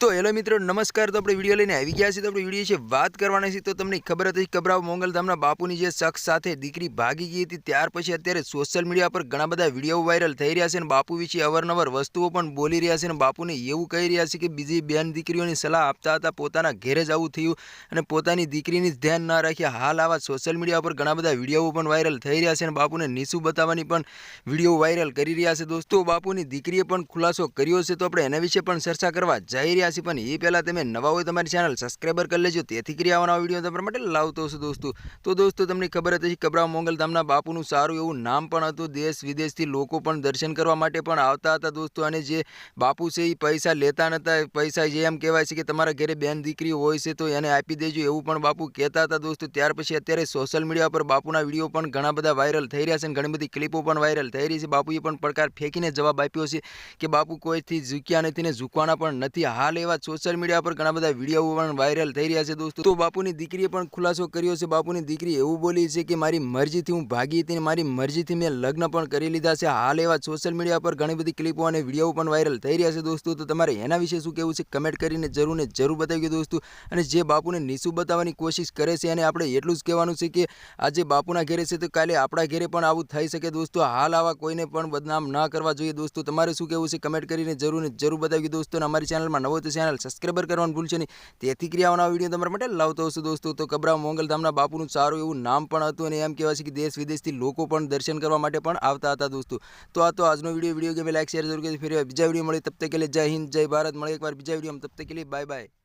તો હેલો મિત્રો, નમસ્કાર. તો આપણે વીડિયો લઈને આવી ગયા છીએ. તો આપણે વીડિયો છે વાત કરવાના છે તો તમને ખબર હતી કબરાવ મોંગલધામના બાપુની જે શખ્સ સાથે દીકરી ભાગી ગઈ હતી. ત્યાર પછી અત્યારે સોશિયલ મીડિયા પર ઘણા બધા વીડિયો વાયરલ થઈ રહ્યા છે અને બાપુ વિશે અવારનવાર વસ્તુઓ પણ બોલી રહ્યા છે અને બાપુને એવું કહી રહ્યા છે કે બીજી બેન દીકરીઓની સલાહ આપતા હતા. પોતાના ઘેરે જ આવું થયું અને પોતાની દીકરીની જ ધ્યાન ના રાખ્યા. હાલ આવા સોશિયલ મીડિયા પર ઘણા બધા વીડિયો પણ વાયરલ થઈ રહ્યા છે અને બાપુને નીસું બતાવવાની પણ વીડિયો વાયરલ કરી રહ્યા છે. દોસ્તો, બાપુની દીકરીએ પણ ખુલાસો કર્યો છે. તો આપણે એના વિશે પણ ચર્ચા કરવા જઈ રહ્યા છીએ પણ એ પહેલાં તમે નવા હોય તમારી ચેનલ સબસ્ક્રાઈબર કરી લેજો. તેથી કરી આવવાના વીડિયો તમારા માટે લાવતો છું દોસ્તો. તો દોસ્તો, તમને ખબર હતી કબરા મોંગલ ધામના બાપુનું સારું એવું નામ પણ હતું. દેશ વિદેશથી લોકો પણ દર્શન કરવા માટે પણ આવતા હતા દોસ્તો. અને જે બાપુ છે એ પૈસા લેતા નહોતા પૈસા જે એમ કહેવાય છે કે તમારા ઘરે બેન દીકરી હોય છે તો એને આપી દેજો એવું પણ બાપુ કહેતા હતા દોસ્તો. ત્યાર પછી અત્યારે સોશિયલ મીડિયા પર બાપુના વીડિયો પણ ઘણા બધા વાયરલ થઈ રહ્યા છે અને ઘણી બધી ક્લિપો પણ વાયરલ થઈ રહી છે. બાપુએ પણ પડકાર ફેંકીને જવાબ આપ્યો છે કે બાપુ કોઈથી ઝૂક્યા નથી ને ઝૂકવાના પણ નથી. હાલ એવા સોશિયલ મીડિયા પર ઘણા બધા વીડિયો પણ વાયરલ થઈ રહ્યા છે દોસ્તો. તો બાપુની દીકરીએ પણ ખુલાસો કર્યો છે. બાપુની દીકરી એવું બોલી છે કે મારી મરજીથી હું ભાગી હતી મારી મરજીથી મેં લગ્ન પણ કરી લીધા છે. હાલ એવા સોશિયલ મીડિયા પર ઘણી બધી ક્લિપો અને વીડિયો પણ વાયરલ થઈ રહ્યા છે દોસ્તો. તો તમારે એના વિશે શું કહેવું છે? કમેન્ટ કરીને જરૂર ને જરૂર બતાવી દોસ્તો. અને જે બાપુને નીસું બતાવવાની કોશિશ કરે છે અને આપણે એટલું જ કહેવાનું છે કે આજે બાપુના ઘેરે છે તો કાલે આપણા ઘેરે પણ આવું થઈ શકે દોસ્તો. હાલ આવા કોઈને પણ બદનામ ના કરવા જોઈએ દોસ્તો. તમારે શું કહેવું છે? કમેન્ટ કરીને જરૂર ને જરૂર બતાવી દોસ્તો. અમારી ચેનલમાં નવો તો ચેનલ સબસ્ક્રાઈબર કરવાનું ભૂલશે નહીં. તેથી ક્રિયાઓના વીડિયો તમારા માટે લાવતો હશું દોસ્તો. તો કબરા મોંગલધામના બાપુનું સારું એવું નામ પણ હતું અને એમ કહેવાય છે કે દેશ વિદેશથી લોકો પણ દર્શન કરવા માટે પણ આવતા હતા દોસ્તો. તો આ તો આજનો વીડિયો. વીડિયો ગમે લાઈક, શેર જરૂર કરી ફેર બીજા વીડિયો મળે તબ તક કે જય હિન્દ, જય ભારત. મળે એકવાર બીજા વીડિયો તબ તક કે બાય બાય